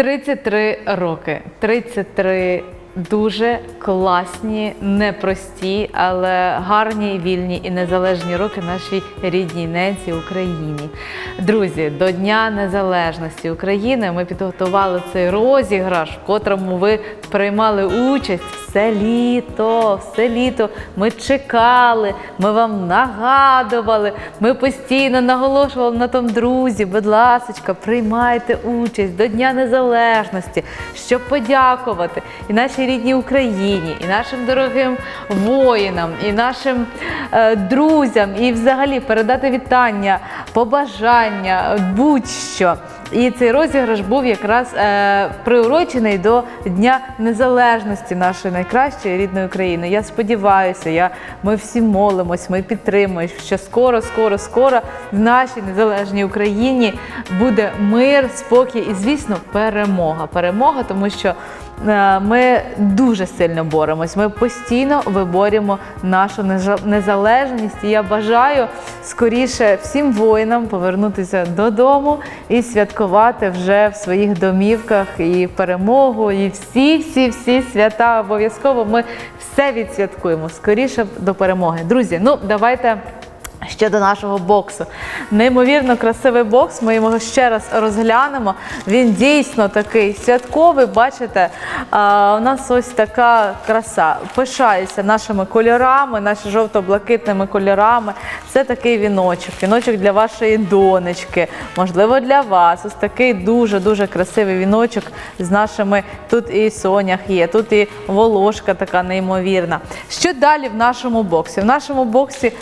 33 роки. 33 дуже класні, непрості, але гарні, вільні і незалежні роки нашій рідній ненці Україні. Друзі, до Дня Незалежності України ми підготували цей розіграш, в котрому ви приймали участь все літо, все літо. Ми чекали, ми вам нагадували, ми постійно наголошували на тому, друзі, будь ласочка, приймайте участь до Дня Незалежності, щоб подякувати і нашій рідній Україні, і нашим дорогим воїнам, і нашим е, друзям, і взагалі передати вітання, побажання, будь-що. І цей розіграш був якраз е, приурочений до Дня Незалежності нашої найкращої рідної країни. Я сподіваюся, я, ми всі молимось, ми підтримуємо, що скоро, скоро, скоро в нашій незалежній Україні буде мир, спокій і, звісно, перемога. Перемога, тому що е, ми дуже сильно боремось. Ми постійно виборюємо нашу незалежність. І я бажаю скоріше всім воїнам повернутися додому і святкувати вже в своїх домівках і перемогу, і всі, всі, всі свята обов'язково. Ми все відсвяткуємо скоріше до перемоги. Друзі, ну давайте. Щодо нашого боксу. Неймовірно красивий бокс. Ми його ще раз розглянемо. Він дійсно такий святковий. Бачите, у нас ось така краса. Пишаюся нашими кольорами, нашими жовто-блакитними кольорами. Це такий віночок. Віночок для вашої донечки, можливо, для вас. Ось такий дуже-дуже красивий віночок з нашими. Тут і сонях є, тут і волошка така неймовірна. Що далі в нашому боксі? В нашому боксі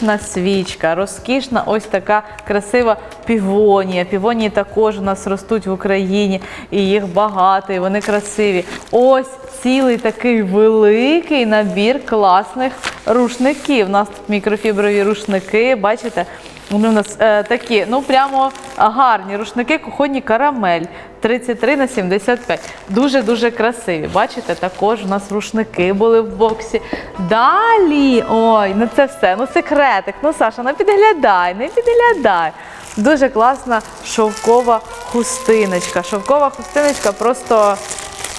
розкішна свічка, розкішна ось така красива півонія. Півонії також у нас ростуть в Україні, і їх багато, і вони красиві. Ось цілий такий великий набір класних рушників. У нас тут мікрофіброві рушники, бачите? Вони у нас е, такі, ну прямо гарні рушники, кухонні карамель 33 на 75. Дуже-дуже красиві. Бачите, також у нас рушники були в боксі. Далі, ой, ну це все. Ну секретик. Ну, Саша, не підглядай, не підглядай. Дуже класна шовкова хустиночка. Шовкова хустиночка просто.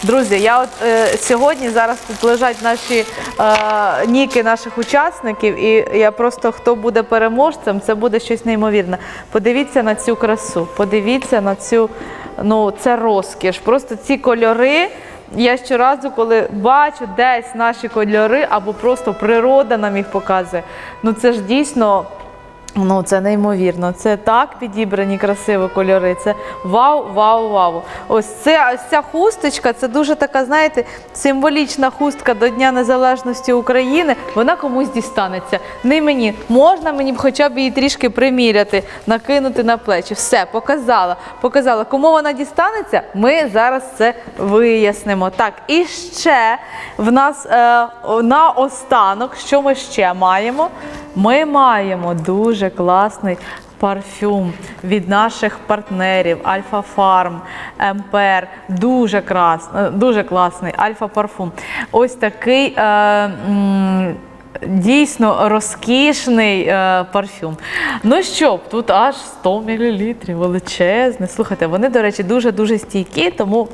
Друзі, я от е, сьогодні зараз тут лежать наші е, ніки наших учасників, і я просто хто буде переможцем, це буде щось неймовірне. Подивіться на цю красу, подивіться на цю, ну це розкіш. Просто ці кольори. Я щоразу, коли бачу десь наші кольори, або просто природа нам їх показує, ну це ж дійсно. Ну, це неймовірно. Це так підібрані красиві кольори. Це вау, вау, вау. Ось це ось ця хусточка, це дуже така, знаєте, символічна хустка до Дня Незалежності України. Вона комусь дістанеться. Не мені. Можна мені б хоча б її трішки приміряти, накинути на плечі. Все, показала. Показала. Кому вона дістанеться, ми зараз це вияснимо. Так, і ще в нас е, на останок, що ми ще маємо? Ми маємо дуже класний парфюм від наших партнерів Альфа Фарм, Емпер. Дуже крас, е, дуже класний Альфа Парфум. Ось такий. Е, Дійсно розкішний е, парфюм. Ну що, тут аж 100 мл, величезний. Слухайте, вони, до речі, дуже-дуже стійкі, тому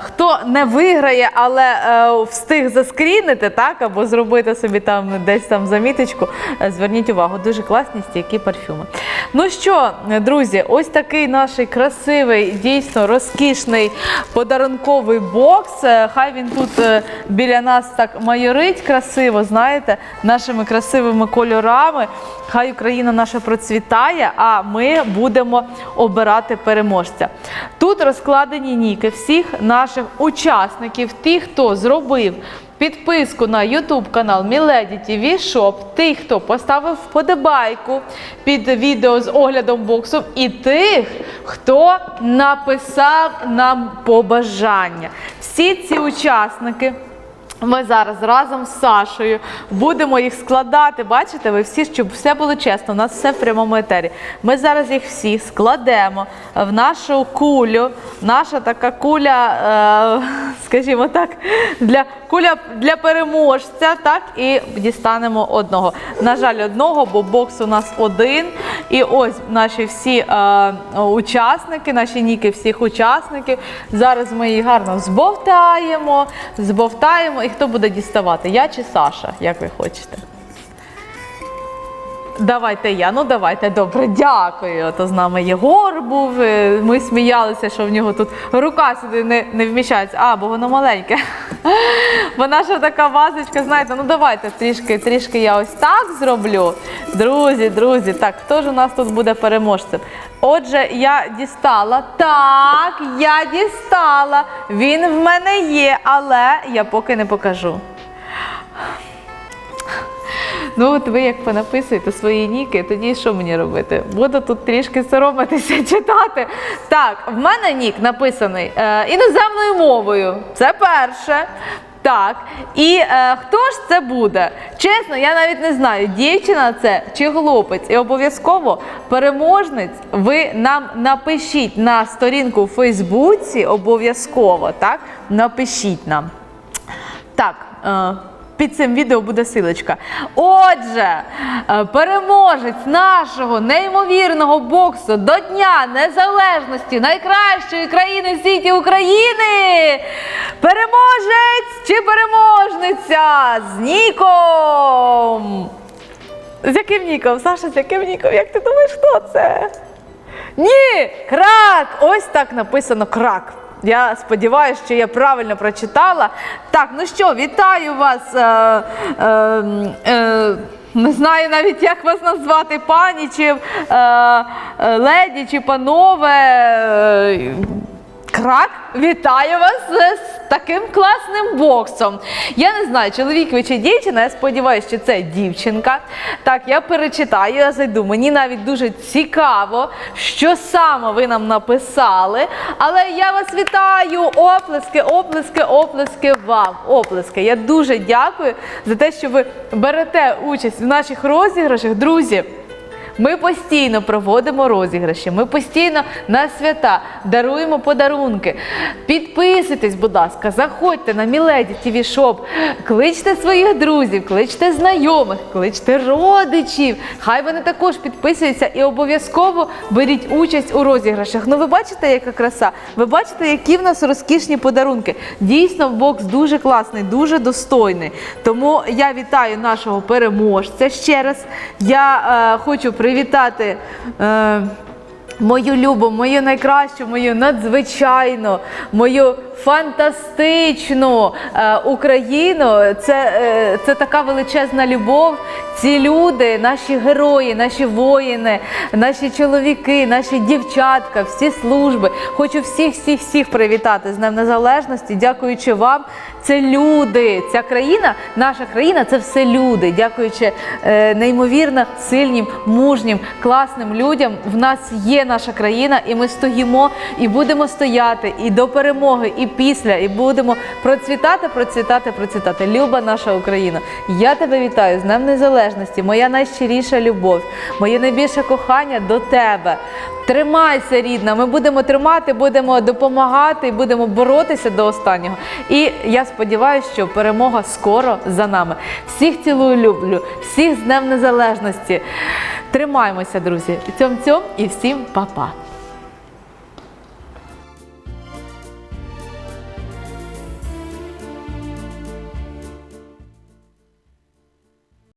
хто не виграє, але е, встиг заскрінити, так, або зробити собі там десь там заміточку, е, зверніть увагу, дуже класні стійкі парфюми. Ну що, друзі, ось такий наш красивий, дійсно розкішний подарунковий бокс. Е, Хай він тут е, біля нас так майорить красиво, знаєте, нашими красивими кольорами. Хай Україна наша процвітає, а ми будемо обирати переможця. Тут розкладені ніки всіх наших учасників, тих, хто зробив. Підписку на YouTube канал Milady TV Shop, тих, хто поставив вподобайку під відео з оглядом боксу, і тих, хто написав нам побажання. Всі ці учасники Ми зараз разом з Сашою будемо їх складати. Бачите, ви всі, щоб все було чесно, у нас все в прямому етері. Ми зараз їх всі складемо в нашу кулю. Наша така куля, е, скажімо так, для куля для переможця, так і дістанемо одного. На жаль, одного, бо бокс у нас один. І ось наші всі е, учасники, наші ніки всіх учасників. Зараз ми їх гарно збовтаємо, збовтаємо. І хто буде діставати? Я чи Саша, як ви хочете? Давайте я, ну давайте, добре, дякую. То з нами Єгор був. е, Ми сміялися, що в нього тут рука сюди не, не вміщається. А, бо воно маленьке. Бо ж така вазочка, знаєте, ну давайте трішки, трішки я ось так зроблю. Друзі, друзі, так, хто ж у нас тут буде переможцем? Отже, я дістала. Так, я дістала. Він в мене є, але я поки не покажу. Ну, от ви як понаписуєте свої ніки, тоді що мені робити? Буду тут трішки соромитися читати. Так, в мене нік написаний е, іноземною мовою. Це перше. Так, і е, хто ж це буде? Чесно, я навіть не знаю, дівчина це чи хлопець. І обов'язково переможниць ви нам напишіть на сторінку у Фейсбуці, обов'язково, так? Напишіть нам. Так, е, під цим відео буде силочка. Отже, е, переможець нашого неймовірного боксу до Дня Незалежності найкращої країни в світі України. Переможець чи переможниця з Ніком. З яким ніком? Саша, з яким ніком? Як ти думаєш, хто це? Ні, крак! Ось так написано крак. Я сподіваюся, що я правильно прочитала. Так, ну що, вітаю вас. Е, е, е, не знаю навіть, як вас назвати, пані, чи леді, чи панове. Крак, вітаю вас з таким класним боксом. Я не знаю, чоловік ви чи дівчина, я сподіваюся, що це дівчинка. Так, я перечитаю, я зайду. Мені навіть дуже цікаво, що саме ви нам написали. Але я вас вітаю! Оплески, оплески, оплески вам. Оплески. Я дуже дякую за те, що ви берете участь в наших розіграшах, друзі. Ми постійно проводимо розіграші, ми постійно на свята даруємо подарунки. Підписуйтесь, будь ласка, заходьте на Міледі ТВ Шоп, кличте своїх друзів, кличте знайомих, кличте родичів. Хай вони також підписуються і обов'язково беріть участь у розіграшах. Ну ви бачите, яка краса? Ви бачите, які в нас розкішні подарунки. Дійсно, бокс дуже класний, дуже достойний. Тому я вітаю нашого переможця ще раз. Я е, хочу привітати. Е, Мою любу, мою найкращу, мою надзвичайну, мою фантастичну е, Україну. Це, е, це така величезна любов. Ці люди, наші герої, наші воїни, наші чоловіки, наші дівчатка, всі служби. Хочу всіх, всіх, всіх привітати з Днем Незалежності. Дякуючи вам. Це люди. Ця країна, наша країна це все люди. Дякуючи е, неймовірно сильнім, мужнім, класним людям. В нас є наша країна, і ми стоїмо і будемо стояти і до перемоги, і після, і будемо процвітати, процвітати, процвітати. Люба наша Україна. Я тебе вітаю з Днем Незалежності, моя найщиріша любов, моє найбільше кохання до тебе. Тримайся, рідна. Ми будемо тримати, будемо допомагати і будемо боротися до останнього. І я сподіваюся, що перемога скоро за нами. Всіх цілую, люблю, всіх з Днем Незалежності. Тримаємося, друзі. Цьом-цьом і всім па-па.